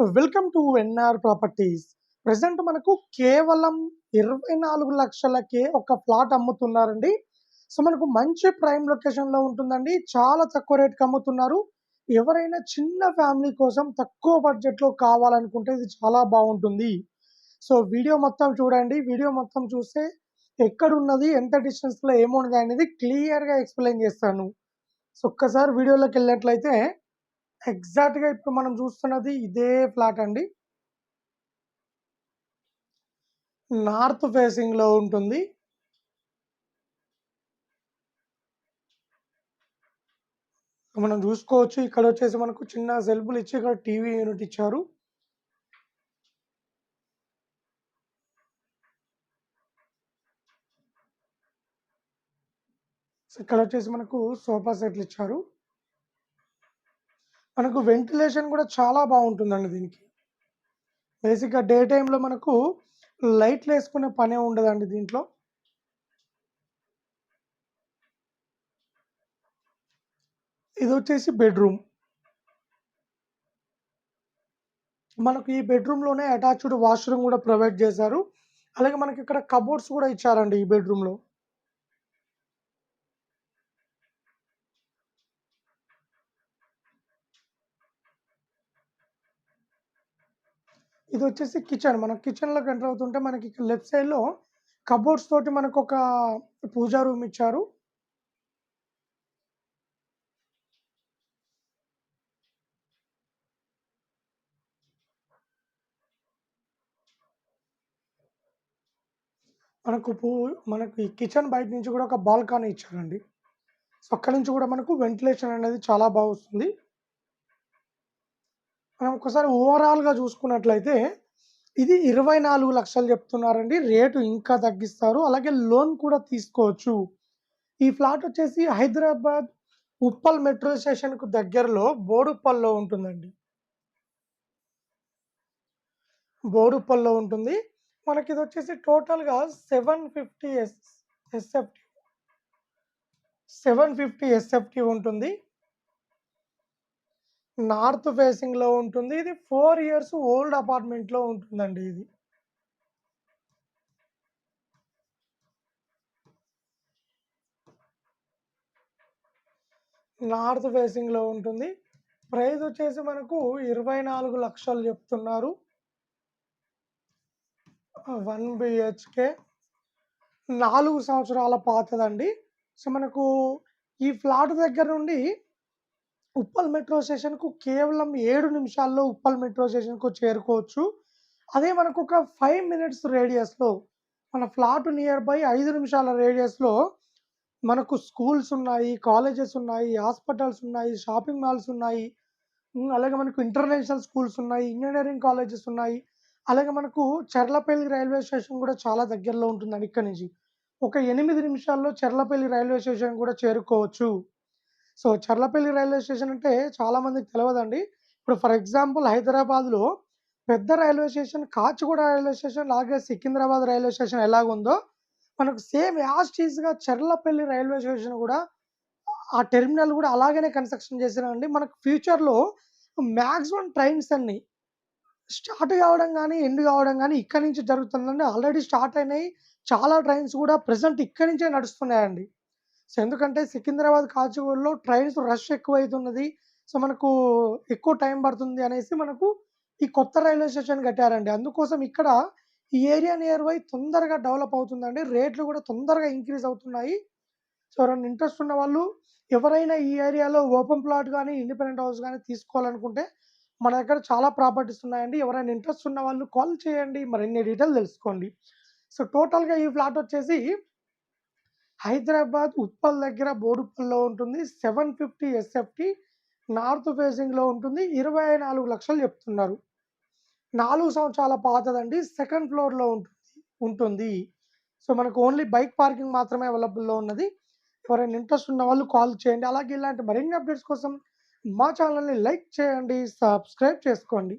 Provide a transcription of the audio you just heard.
Welcome to NR properties. Present మనకు కేవలం ఇరవై నాలుగు లక్షలకే ఒక ఫ్లాట్ అమ్ముతున్నారండి. సో మనకు మంచి ప్రైమ్ లొకేషన్లో ఉంటుందండి. చాలా తక్కువ రేట్కి అమ్ముతున్నారు. ఎవరైనా చిన్న ఫ్యామిలీ కోసం తక్కువ బడ్జెట్లో కావాలనుకుంటే ఇది చాలా బాగుంటుంది. సో వీడియో మొత్తం చూడండి. వీడియో మొత్తం చూస్తే ఎక్కడ ఉన్నది ఎంత డిస్టెన్స్లో ఏమున్నది అనేది క్లియర్గా ఎక్స్ప్లెయిన్ చేస్తాను. సో ఒక్కసారి వీడియోలోకి వెళ్ళినట్లయితే ఎగ్జాక్ట్గా ఇప్పుడు మనం చూస్తున్నది ఇదే ఫ్లాట్ అండి. నార్త్ ఫేసింగ్లో ఉంటుంది మనం చూసుకోవచ్చు ఇక్కడ వచ్చేసి మనకు చిన్న సెల్ఫ్లు ఇచ్చి ఇక్కడ టీవీ యూనిట్ ఇచ్చారు. సో ఇక్కడ వచ్చేసి మనకు సోఫా సెట్లు ఇచ్చారు. మనకు వెంటిలేషన్ కూడా చాలా బాగుంటుందండి దీనికి. బేసిక్గా డే టైంలో మనకు లైట్లు వేసుకునే పనే ఉండదండి దీంట్లో. ఇది వచ్చేసి బెడ్రూమ్ మనకు ఈ బెడ్రూమ్లోనే అటాచ్డ్ వాష్రూమ్ కూడా ప్రొవైడ్ చేశారు. అలాగే మనకి ఇక్కడ కబోర్డ్స్ కూడా ఇచ్చారండి ఈ బెడ్రూమ్లో ఇది వచ్చేసి కిచెన్ మనం కిచెన్లోకి ఎంటర్ అవుతుంటే మనకి ఇక్కడ లెఫ్ట్ సైడ్లో కబోర్డ్స్ తోటి మనకు ఒక పూజా రూమ్ ఇచ్చారు. మనకు పూ మనకి కిచెన్ బయట నుంచి కూడా ఒక బాల్కానీ ఇచ్చారండి. సో అక్కడి నుంచి కూడా మనకు వెంటిలేషన్ అనేది చాలా బాగా వస్తుంది. మనం ఒకసారి ఓవరాల్గా చూసుకున్నట్లయితే ఇది ఇరవై నాలుగు లక్షలు చెప్తున్నారండి. రేటు ఇంకా తగ్గిస్తారు. అలాగే లోన్ కూడా తీసుకోవచ్చు. ఈ ఫ్లాట్ వచ్చేసి హైదరాబాద్ ఉప్పల్ మెట్రో స్టేషన్కు దగ్గరలో బోడుప్పల్లో ఉంటుందండి. బోడుప్పల్లో ఉంటుంది. మనకి ఇది వచ్చేసి టోటల్గా seven fifty S SFT seven fifty SFT ఉంటుంది. నార్త్ ఫేసింగ్లో ఉంటుంది. ఇది ఫోర్ ఇయర్స్ ఓల్డ్ అపార్ట్మెంట్లో ఉంటుందండి ఇది. నార్త్ ఫేసింగ్లో ఉంటుంది. ప్రైస్ వచ్చేసి మనకు ఇరవై నాలుగు లక్షలు చెప్తున్నారు. వన్ బిహెచ్కే నాలుగు సంవత్సరాల పాతదండి. సో మనకు ఈ ఫ్లాట్ దగ్గర నుండి ఉప్పల్ మెట్రో స్టేషన్కు కేవలం ఏడు నిమిషాల్లో ఉప్పల్ మెట్రో స్టేషన్కు చేరుకోవచ్చు. అదే మనకు ఒక ఫైవ్ మినిట్స్ రేడియస్లో మన ఫ్లాట్ నియర్ బై ఐదు నిమిషాల రేడియస్లో మనకు స్కూల్స్ ఉన్నాయి కాలేజెస్ ఉన్నాయి హాస్పిటల్స్ ఉన్నాయి షాపింగ్ మాల్స్ ఉన్నాయి అలాగే మనకు ఇంటర్నేషనల్ స్కూల్స్ ఉన్నాయి ఇంజనీరింగ్ కాలేజెస్ ఉన్నాయి అలాగే మనకు చెర్లపల్లి రైల్వే స్టేషన్ కూడా చాలా దగ్గరలో ఉంటుందండి ఇక్కడ నుంచి. ఒక ఎనిమిది నిమిషాల్లో చెర్లపల్లి రైల్వే స్టేషన్ కూడా చేరుకోవచ్చు. సో చర్లపల్లి రైల్వే స్టేషన్ అంటే చాలామందికి తెలియదండి ఇప్పుడు ఫర్ ఎగ్జాంపుల్ హైదరాబాద్లో పెద్ద railway station Kachiguda railway station అలాగే సికింద్రాబాద్ రైల్వే స్టేషన్ ఎలాగుందో మనకు సేమ్ యాజ్గా చర్లపల్లి రైల్వే స్టేషన్ కూడా ఆ టెర్మినల్ కూడా అలాగనే కన్స్ట్రక్షన్ చేసినారండి మనకు ఫ్యూచర్లో మ్యాక్సిమం ట్రైన్స్ అన్ని స్టార్ట్ కావడం కానీ ఎండ్ కావడం కానీ ఇక్కడి నుంచి జరుగుతుందండి. ఆల్రెడీ స్టార్ట్ అయినాయి. చాలా ట్రైన్స్ కూడా ప్రజెంట్ ఇక్కడి నుంచే నడుస్తున్నాయండి. సో ఎందుకంటే సికింద్రాబాద్ కాచిగూడలో ట్రైన్స్ రష్ ఎక్కువ అవుతున్నది సో మనకు ఎక్కువ టైం పడుతుంది అనేసి మనకు ఈ కొత్త రైల్వే స్టేషన్ కట్టారండి. అందుకోసం ఇక్కడ ఈ ఏరియా నియర్ బై తొందరగా డెవలప్ అవుతుందండి. రేట్లు కూడా తొందరగా ఇంక్రీజ్ అవుతున్నాయి. సో ఎవరైనా ఇంట్రెస్ట్ ఉన్న వాళ్ళు ఎవరైనా ఈ ఏరియాలో ఓపెన్ ప్లాట్ కానీ ఇండిపెండెంట్ హౌస్ కానీ తీసుకోవాలనుకుంటే మన దగ్గర చాలా ప్రాపర్టీస్ ఉన్నాయండి. ఎవరైనా ఇంట్రెస్ట్ ఉన్న వాళ్ళు కాల్ చేయండి. మరిన్ని డీటెయిల్ తెలుసుకోండి. సో టోటల్గా ఈ ఫ్లాట్ వచ్చేసి హైదరాబాద్ ఉత్పల్ దగ్గర బోడుప్పల్లో ఉంటుంది. సెవెన్ ఫిఫ్టీ ఎస్ఎఫ్టీ నార్త్ ఫేసింగ్లో ఉంటుంది. ఇరవై నాలుగు లక్షలు చెప్తున్నారు. నాలుగు సంవత్సరాల పాతదండి. సెకండ్ ఫ్లోర్లో ఉంటుంది ఉంటుంది. సో మనకు ఓన్లీ బైక్ పార్కింగ్ మాత్రమే అవైలబుల్లో ఉన్నది. ఎవరైనా ఇంట్రెస్ట్ ఉన్న వాళ్ళు కాల్ చేయండి. అలాగే ఇలాంటి మరిన్ని అప్డేట్స్ కోసం మా ఛానల్ని లైక్ చేయండి సబ్స్క్రైబ్ చేసుకోండి.